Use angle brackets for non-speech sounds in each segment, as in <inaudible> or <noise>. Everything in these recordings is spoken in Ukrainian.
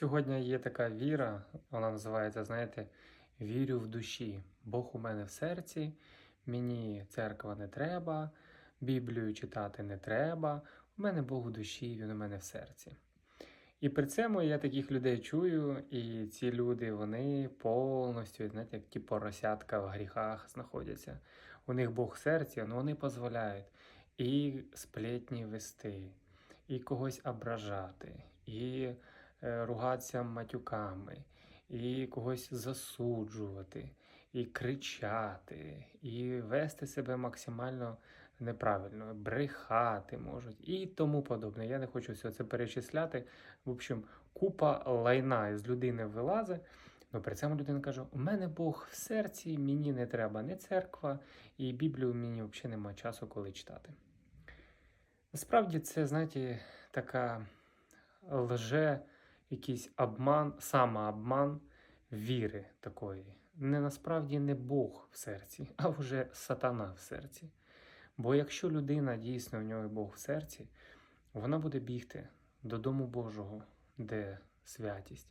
Сьогодні є така віра, вона називається, знаєте, вірю в душі. Бог у мене в серці, мені церква не треба, Біблію читати не треба. У мене Бог у душі, він у мене в серці. І при цьому я таких людей чую, і ці люди вони повністю, знаєте, як ті поросятка в гріхах знаходяться. У них Бог в серці, але вони дозволяють і сплетні вести, і когось ображати, і ругатися матюками, і когось засуджувати, і кричати, і вести себе максимально неправильно, брехати можуть і тому подобне. Я не хочу все це перечисляти. В общем, купа лайна з людини вилазить. Ну, при цьому людина каже: у мене Бог в серці, мені не треба не церква, і Біблію мені взагалі немає часу, коли читати. Насправді, це, знаєте, така лже, якийсь обман, самообман віри такої. Не насправді не Бог в серці, <laughs> а вже сатана в серці. Бо якщо людина дійсно в нього Бог в серці, вона буде бігти до Дому Божого, де святість.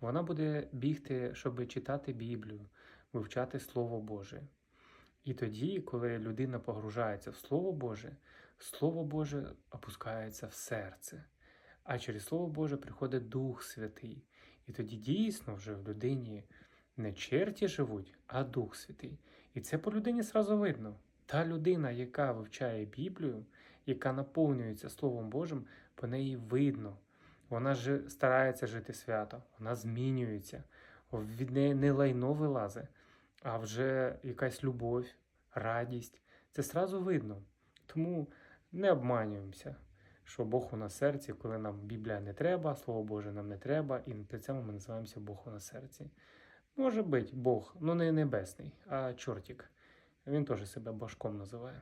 Вона буде бігти, щоб читати Біблію, вивчати Слово Боже. І тоді, коли людина погружається в Слово Боже, Слово Боже опускається в серце, а через Слово Боже приходить Дух Святий. І тоді дійсно вже в людині не черті живуть, а Дух Святий. І це по людині сразу видно. Та людина, яка вивчає Біблію, яка наповнюється Словом Божим, по неї видно. Вона ж старається жити свято, вона змінюється, від неї не лайно вилазить, а вже якась любов, радість. Це сразу видно. Тому не обманюємося, що Бог у нас серці, коли нам Біблія не треба, Слово Боже нам не треба, і при цьому ми називаємося Бог у нас серці. Може бути Бог, ну не небесний, а чортік. Він теж себе башком називає.